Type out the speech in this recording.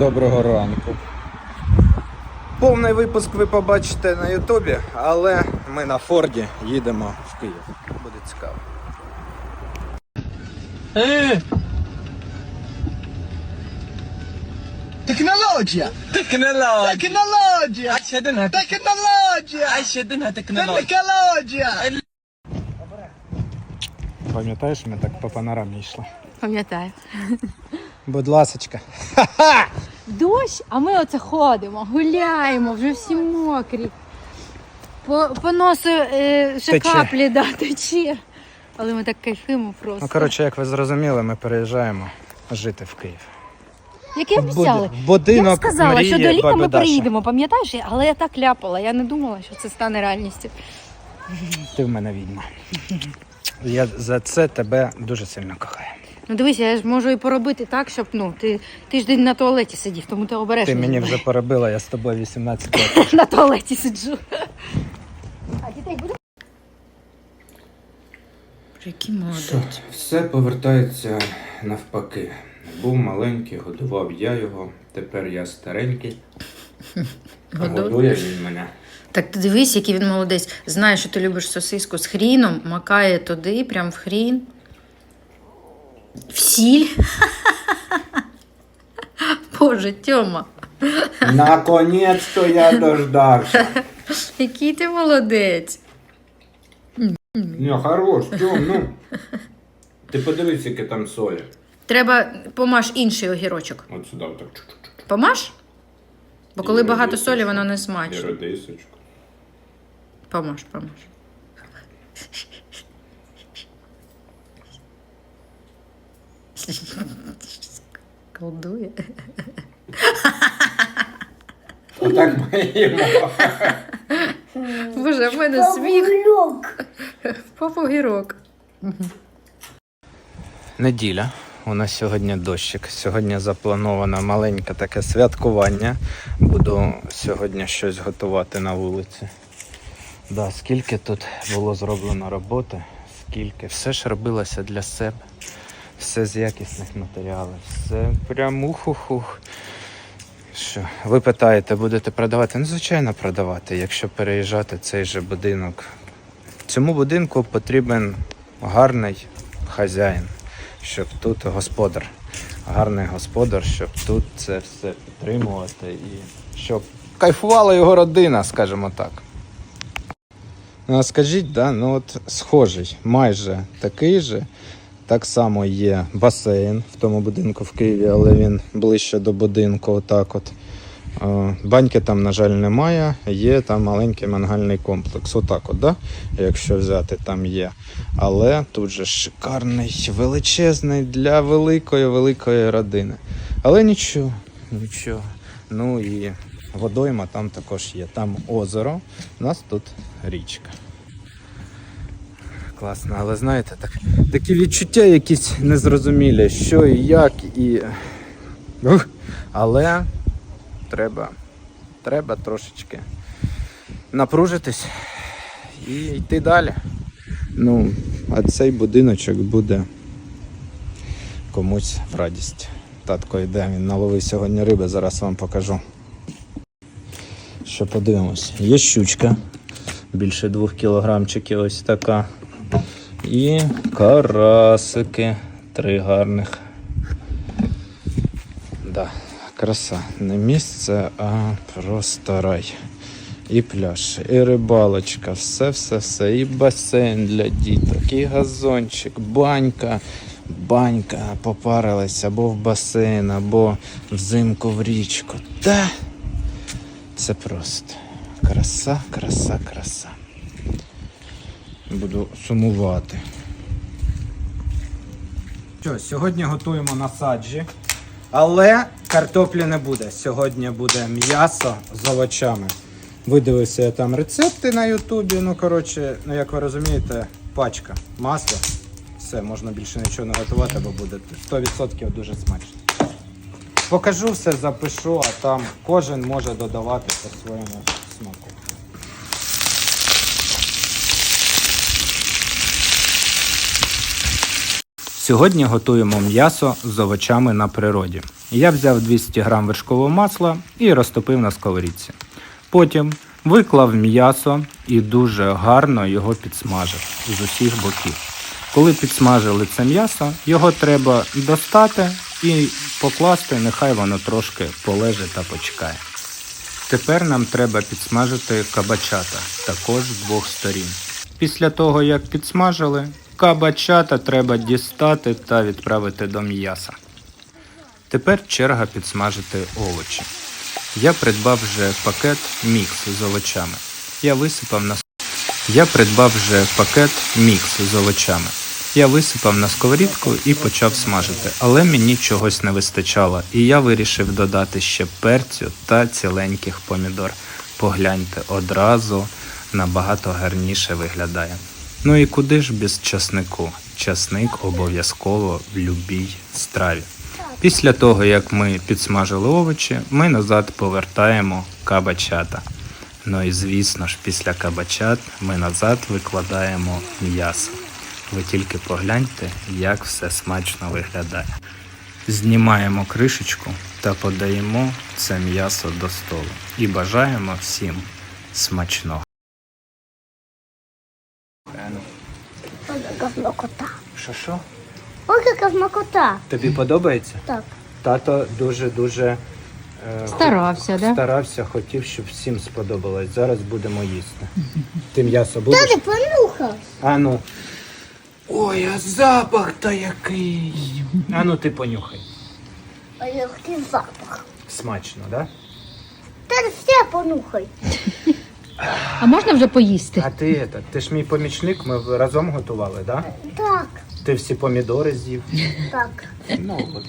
Доброго ранку. Повний випуск ви побачите на Ютубі, але ми на Форді їдемо в Київ. Буде цікаво. Е! Технологія! Технологія! Технологія! Технологія! Технологія! Технологія! Пам'ятаєш, ми так по панорамі йшли? Пам'ятаю. Будь ласочка. Ха-ха! Дощ, а ми оце ходимо, гуляємо, вже всі мокрі. По, по носу е, ще Тече. каплі да, тече. Але ми так кайфуємо просто. Ну, коротше, як ви зрозуміли, ми переїжджаємо жити в Київ. Яке обіцяли? Буд- будинок Я сказала, мрії що до літа баби ми Даші. приїдемо, пам'ятаєш? Але я так ляпала, я не думала, що це стане реальністю. Ти в мене відьма. Я за це тебе дуже сильно кохаю. Ну дивися, я ж можу і поробити так, щоб ну ти тиждень на туалеті сидів, тому ти обережно. Ти мені вже перебила, я з тобою 18 років. на туалеті сиджу. А дітей буде? Які молодець. Все повертається навпаки. Був маленький, годував я його. Тепер я старенький. Годує? Годує він мене. Так ти дивись, який він молодець. Знає, що ти любиш сосиску з хріном, макає туди, прям в хрін. В сіль. Боже, Тьома, Наконець-то я дождався. який ти молодець. Ні, хорош, Тьом, ну. Ти подивись, яке там солі. Треба помаш інший огірочок. От сюди отак. Помаш? Бо коли І багато редисочку. солі, воно не І смачно. редисочку. Помаш, помаш. Колдує. Отак моїмо. Боже, в мене сміх. Попу гірок. Неділя. У нас сьогодні дощик. Сьогодні заплановано маленьке таке святкування. Буду сьогодні щось готувати на вулиці. Да, скільки тут було зроблено роботи, скільки. Все ж робилося для себе. Все з якісних матеріалів. Все прям ух-ух-ух. Що? Ви питаєте, будете продавати? Ну, звичайно, продавати, якщо переїжджати цей же будинок. Цьому будинку потрібен гарний хазяїн, щоб тут господар, гарний господар, щоб тут це все підтримувати і щоб кайфувала його родина, скажімо так. Ну, а скажіть, да, ну от схожий, майже такий же. Так само є басейн в тому будинку в Києві, але він ближче до будинку. Отак от. Е, Баньки там, на жаль, немає. Є там маленький мангальний комплекс. Отак, от, да? якщо взяти, там є. Але тут же шикарний, величезний для великої великої родини. Але нічого, нічого. Ну і водойма там також є. Там озеро, у нас тут річка. Класно, але знаєте, так, такі відчуття якісь незрозумілі, що і як, і. Ух, Але треба, треба трошечки напружитись і йти далі. Ну, а цей будиночок буде комусь в радість. Татко йде, він наловив сьогодні риби, зараз вам покажу. Що подивимось. Є щучка. Більше двох кілограмчиків ось така. І карасики. Три гарних. Да, краса. Не місце, а просто рай. І пляж, і рибалочка, все, все, все. І басейн для діток, і газончик, банька. Банька, попарились або в басейн, або взимку в річку. Та це просто краса, краса, краса. Буду сумувати. Що, сьогодні готуємо на саджі, але картоплі не буде. Сьогодні буде м'ясо з овочами. Видивився я там рецепти на Ютубі. Ну, коротше, ну як ви розумієте, пачка масла. Все, можна більше нічого не готувати, бо буде 100% дуже смачно. Покажу все, запишу, а там кожен може додавати по своєму Сьогодні готуємо м'ясо з овочами на природі. Я взяв 200 г вершкового масла і розтопив на сковорідці. Потім виклав м'ясо і дуже гарно його підсмажив з усіх боків. Коли підсмажили це м'ясо, його треба достати і покласти, нехай воно трошки полеже та почекає. Тепер нам треба підсмажити кабачата також з двох сторін. Після того, як підсмажили, кабачата треба дістати та відправити до м'яса. Тепер черга підсмажити овочі. Я придбав вже пакет мікс з овочами. Я висипав на я придбав вже пакет мікс з овочами. Я висипав на сковорідку і почав смажити, але мені чогось не вистачало, і я вирішив додати ще перцю та ціленьких помідор. Погляньте, одразу набагато гарніше виглядає. Ну і куди ж без часнику? Часник обов'язково в любій страві. Після того, як ми підсмажили овочі, ми назад повертаємо кабачата. Ну і звісно ж, після кабачат ми назад викладаємо м'ясо. Ви тільки погляньте, як все смачно виглядає. Знімаємо кришечку та подаємо це м'ясо до столу. І бажаємо всім смачного. Ось яка смакота. Що що? Ось яка смакота. Тобі подобається? Так. Тато дуже дуже е, Старався, да? старався, хотів, щоб всім сподобалось. Зараз будемо їсти. Ти м'ясо будеш? Ти понюхав. А ну. Ой, а запах та який. А ну ти понюхай. А який запах. Смачно, да? Та все понюхай. А можна вже поїсти? А ти ти ж мій помічник, ми разом готували, да? Так, Ти всі помідори з'їв. так. Ну от.